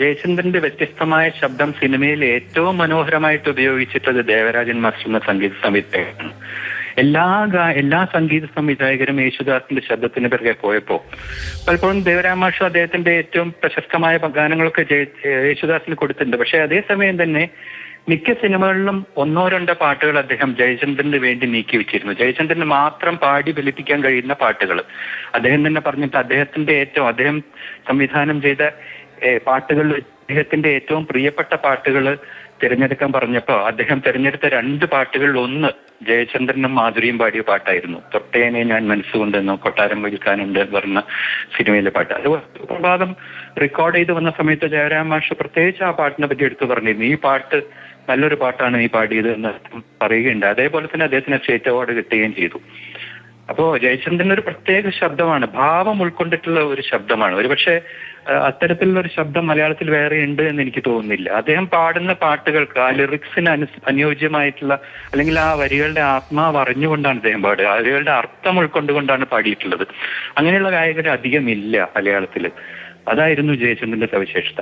ജയചന്ദ്രന്റെ വ്യത്യസ്തമായ ശബ്ദം സിനിമയിൽ ഏറ്റവും മനോഹരമായിട്ട് ഉപയോഗിച്ചിട്ടുള്ളത് ദേവരാജൻ മാസ്റ്റർ എന്ന സംഗീത സംവിധായകനാണ്. എല്ലാ എല്ലാ സംഗീത സംവിധായകരും യേശുദാസിന്റെ ശബ്ദത്തിന് പിറകെ പോയപ്പോ പലപ്പോഴും ദേവരാമാഷു അദ്ദേഹത്തിന്റെ ഏറ്റവും പ്രശസ്തമായ ഗാനങ്ങളൊക്കെ യേശുദാസിന് കൊടുത്തിട്ടുണ്ട്. പക്ഷെ അതേസമയം തന്നെ മിക്ക സിനിമകളിലും ഒന്നോ രണ്ടോ പാട്ടുകൾ അദ്ദേഹം ജയചന്ദ്രന് വേണ്ടി നീക്കി വെച്ചിരുന്നു. ജയചന്ദ്രന് മാത്രം പാടി ഫലിപ്പിക്കാൻ കഴിയുന്ന പാട്ടുകൾ അദ്ദേഹം തന്നെ പറഞ്ഞിട്ട് അദ്ദേഹത്തിന്റെ ഏറ്റവും അദ്ദേഹം സംവിധാനം ചെയ്ത ഏഹ്, പാട്ടുകളിൽ അദ്ദേഹത്തിന്റെ ഏറ്റവും പ്രിയപ്പെട്ട പാട്ടുകൾ തിരഞ്ഞെടുക്കാൻ പറഞ്ഞപ്പോൾ അദ്ദേഹം തിരഞ്ഞെടുത്ത രണ്ട് പാട്ടുകളിൽ ഒന്ന് ജയചന്ദ്രനും മാധുരിയും പാടിയ പാട്ടായിരുന്നു. തൊട്ടേനെ ഞാൻ മനസ്സുകൊണ്ടെന്നോ കൊട്ടാരം വിൽക്കാനുണ്ട് പറഞ്ഞ സിനിമയിലെ പാട്ട്. അത് പ്രഭാതം റെക്കോർഡ് ചെയ്ത് വന്ന സമയത്ത് ജയരാം മാഷ് പ്രത്യേകിച്ച് ആ പാട്ടിനെ പറ്റി എടുത്തു പറഞ്ഞിരുന്നു. ഈ പാട്ട് നല്ലൊരു പാട്ടാണ് നീ പാടിയത് എന്ന് പറയുകയുണ്ട് അതേപോലെ തന്നെ അദ്ദേഹത്തിന് സ്റ്റേറ്റ് അവാർഡ് കിട്ടുകയും ചെയ്തു. അപ്പോ ജയചന്ദ്രൻ ഒരു പ്രത്യേക ശബ്ദമാണ്. ഭാവം ഉൾക്കൊണ്ടിട്ടുള്ള ഒരു ശബ്ദമാണ്. ഒരുപക്ഷെ അത്തരത്തിലുള്ള ഒരു ശബ്ദം മലയാളത്തിൽ വേറെ ഉണ്ട് എന്ന് എനിക്ക് തോന്നുന്നില്ല. അദ്ദേഹം പാടുന്ന പാട്ടുകൾക്ക് ആ ലിറിക്സിന് അനു അനുയോജ്യമായിട്ടുള്ള അല്ലെങ്കിൽ ആ വരികളുടെ ആത്മാവ് അറിഞ്ഞുകൊണ്ടാണ് അദ്ദേഹം പാടുക. വരികളുടെ അർത്ഥം ഉൾക്കൊണ്ടുകൊണ്ടാണ് പാടിയിട്ടുള്ളത്. അങ്ങനെയുള്ള ഗായകർ അധികമില്ല മലയാളത്തിൽ അതായിരുന്നു ജയചന്ദ്രന്റെ സവിശേഷത.